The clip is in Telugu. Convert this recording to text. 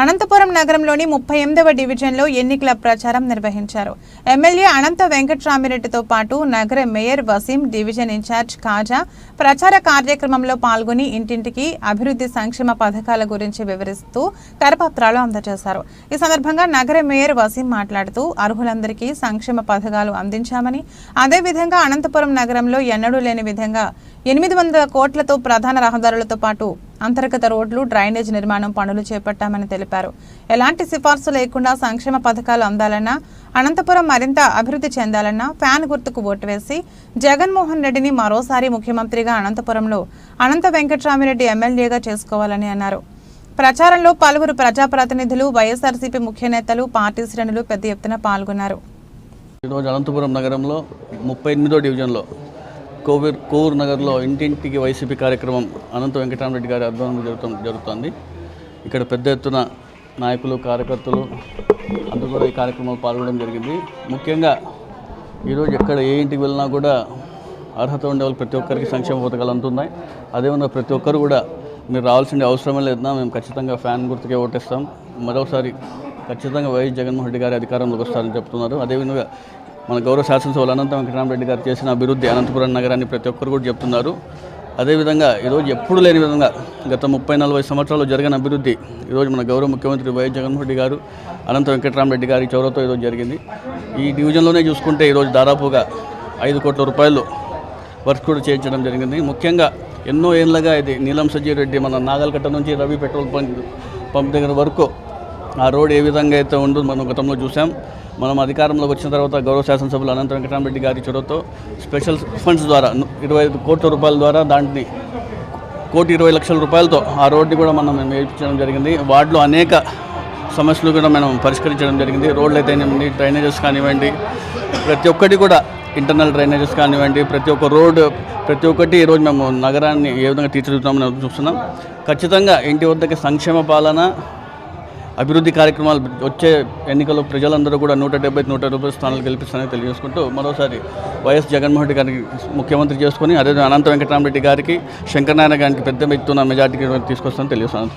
అనంతపురం నగరంలోని ముప్పై ఎనిమిదవ డివిజన్లో ఎన్నికల ప్రచారం నిర్వహించారు. ఎమ్మెల్యే అనంత వెంకట్రామిరెడ్డితో పాటు నగర mayor Waseem division in charge Kaja ప్రచార కార్యక్రమంలో పాల్గొని ఇంటింటికి అభివృద్ధి సంక్షేమ పథకాల గురించి వివరిస్తూ కరపత్రాలు అందజేశారు. ఈ సందర్భంగా నగర మేయర్ వసీం మాట్లాడుతూ అర్హులందరికీ సంక్షేమ పథకాలు అందించామని అదేవిధంగా అనంతపురం నగరంలో ఎన్నడూ లేని విధంగా ఎనిమిది వందల కోట్లతో ప్రధాన రహదారులతో పాటు అంతర్గత రోడ్లు డ్రైనేజ్ నిర్మాణం పనులు చేపట్టామని తెలిపారు. ఎలాంటి సిఫార్సు లేకుండా సంక్షేమ పథకాలు అందాలన్నా అనంతపురం మరింత అభివృద్ధి చెందాలన్నా ఫ్యాన్ గుర్తుకు ఓటు వేసి జగన్మోహన్ రెడ్డిని మరోసారి ముఖ్యమంత్రిగా అనంతపురంలో అనంత వెంకట్రామిరెడ్డి ఎమ్మెల్యేగా చేసుకోవాలని అన్నారు. ప్రచారంలో పలువురు ప్రజాప్రతినిధులు వైఎస్ఆర్సీపీ ముఖ్య నేతలు పార్టీ శ్రేణులు పెద్ద ఎత్తున పాల్గొన్నారు. ఈరోజు అనంతపురం నగరంలో ముప్పై ఎనిమిదో డివిజన్లో కోవిర్ కోవూరు నగర్లో ఇంటింటికి వైసీపీ కార్యక్రమం అనంత వెంకటరామరెడ్డి గారి ఆధ్వర్యంలో జరుగుతు జరుగుతోంది. ఇక్కడ పెద్ద ఎత్తున నాయకులు కార్యకర్తలు అందరూ కూడా ఈ కార్యక్రమంలో పాల్గొనడం జరిగింది. ముఖ్యంగా ఈరోజు ఎక్కడ ఏ ఇంటికి వెళ్ళినా కూడా అర్హత ఉండే వాళ్ళు ప్రతి ఒక్కరికి సంక్షేమ పథకాలు అందుతున్నాయి. అదేవిధంగా ప్రతి ఒక్కరు కూడా మీరు రావాల్సిన అవసరమే లేదన్నా మేము ఖచ్చితంగా ఫ్యాన్ గుర్తుకే ఓటేస్తాం. మరోసారి ఖచ్చితంగా వైఎస్ జగన్మోహన్ రెడ్డి గారి అధికారంలోకి వస్తారని చెప్తున్నారు. అదేవిధంగా మన గౌరవ శాసనసభలు అనంత వెంకటరామరెడ్డి గారు చేసిన అభివృద్ధి అనంతపురం నగరాన్ని ప్రతి ఒక్కరు కూడా చెప్తున్నారు. అదేవిధంగా ఈరోజు ఎప్పుడు లేని విధంగా గత ముప్పై నలభై సంవత్సరాలు జరిగిన అభివృద్ధి ఈరోజు మన గౌరవ ముఖ్యమంత్రి వైఎస్ జగన్మోహన్ రెడ్డి గారు అనంత వెంకటరామరెడ్డి గారి చౌరతో ఈరోజు జరిగింది. ఈ డివిజన్లోనే చూసుకుంటే ఈరోజు దాదాపుగా ఐదు కోట్ల రూపాయలు వర్క్ కూడా చేయించడం జరిగింది. ముఖ్యంగా ఎన్నో ఏళ్ళగా ఇది నీలం సజ్జీ రెడ్డి మన నాగల్కట్ట నుంచి రవి పెట్రోల్ పంప్ పంప్ దగ్గర వరకు ఆ రోడ్ ఏ విధంగా అయితే ఉందో మనం గతంలో చూసాం. మనం అధికారంలోకి వచ్చిన తర్వాత గౌరవ శాసనసభ్యులు అనంత వెంకటరామరెడ్డి గారి చొరవతో స్పెషల్ ఫండ్స్ ద్వారా ఇరవై ఐదు కోట్ల రూపాయల ద్వారా దాంట్ని కోటి ఇరవై లక్షల రూపాయలతో ఆ రోడ్ని కూడా మనం వేయించడం జరిగింది. వార్డులో అనేక సమస్యలు కూడా మనం పరిష్కరించడం జరిగింది. రోడ్లు అయితే డ్రైనేజెస్ కానివ్వండి ప్రతి ఒక్కటి కూడా ఇంటర్నల్ డ్రైనేజెస్ కానివ్వండి ప్రతి ఒక్క రోడ్ ప్రతి ఒక్కటి ఈరోజు మేము నగరాన్ని ఏ విధంగా తీర్చిదిద్దామని చూస్తున్నాం. ఖచ్చితంగా ఇంటి వద్దకి సంక్షేమ పాలన అభివృద్ధి కార్యక్రమాలు వచ్చే ఎన్నికల్లో ప్రజలందరూ కూడా నూట డెబ్బై నూట డెబ్బై స్థానాలు గెలిపిస్తారని తెలియజేసుకుంటూ మరోసారి వైఎస్ జగన్మోహన్ రెడ్డి గారికి ముఖ్యమంత్రి చేసుకుని అదే అనంత వెంకటరామరెడ్డి గారికి శంకరనారాయణ గారికి పెద్ద ఎత్తున మెజార్టీ తీసుకొస్తానని తెలియజేస్తాను.